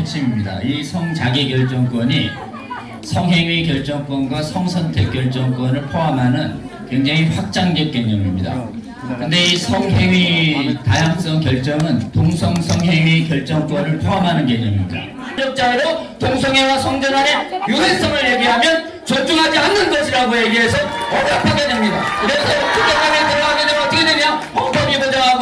핵심입니다. 이 성자기결정권이 성행위 결정권과 성선택 결정권을 포함하는 굉장히 확장적 개념입니다. 근데 이 성행위 다양성 결정은 동성 성행위 결정권을 포함하는 개념입니다. 자로 동성애와 성전환의 유해성을 얘기하면 존중하지 않는 것이라고 얘기해서 억압하게 됩니다. 그래서 특별감에 들어가게 되면 어떻게 되냐?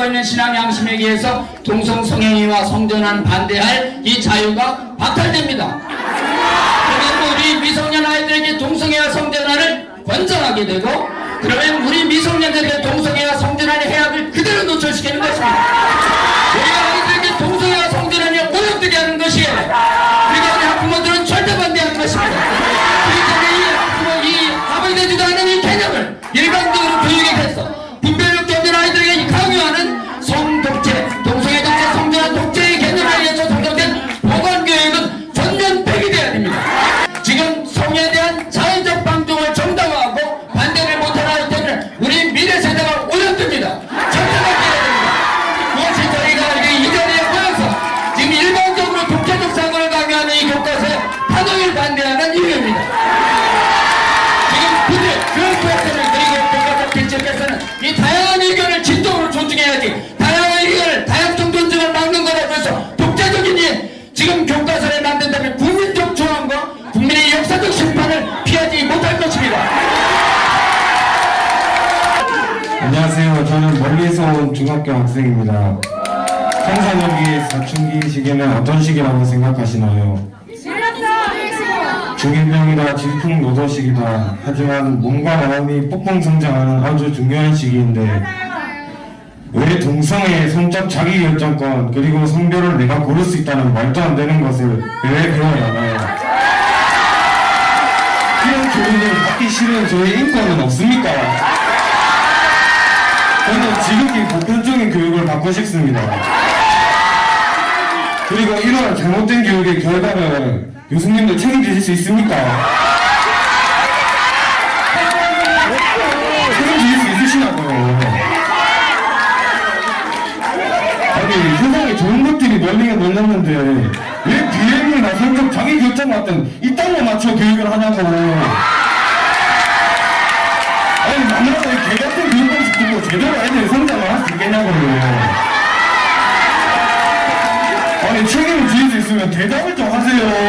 있는 신앙 양심에 의해서 동성 성행위와 성전환 반대할 이 자유가 박탈됩니다. 그러면 우리 미성년 아이들에게 동성애와 성전환을 권장하게 되고 그러면 우리 미성년들에게 동성 이 다양한 의견을 진정으로 존중해야지 다양한 의견을 다양성 존중을 막는 거라고 해서 독재적인 일 지금 교과서를 만든다면 국민적 조항과 국민의 역사적 심판을 피하지 못할 것입니다. 안녕하세요. 저는 멀리서 온 중학교 학생입니다. 청사년기 사춘기 시기는 어떤 시기라고 생각하시나요? 중일병이다 질풍노도 시기다. 하지만 몸과 마음이 폭풍 성장하는 아주 중요한 시기인데 왜 동성애, 성적 자기결정권 그리고 성별을 내가 고를 수 있다는 말도 안 되는 것을 왜 배워야 하나요? 이런 교육을 받기 싫은 저의 인권은 없습니까? 저는 지극히 보편적인 교육을 받고 싶습니다. 그리고 이런 잘못된 교육의 결과를 교수님들 책임지실 수 있습니까? 책임지실 수 있으시냐고요. 아니 세상에 좋은 것들이 멀리가 몰렸는데 왜 비행이나 성적 자기 결정 같은 이딴 거 맞춰 교육을 하냐고. 아니 남자가 개 같은 교육 방식 듣고 제대로 애들이 성장을 할 수 있겠냐고요. 아니 책임을 지을 수 있으면 대답을 좀 하세요.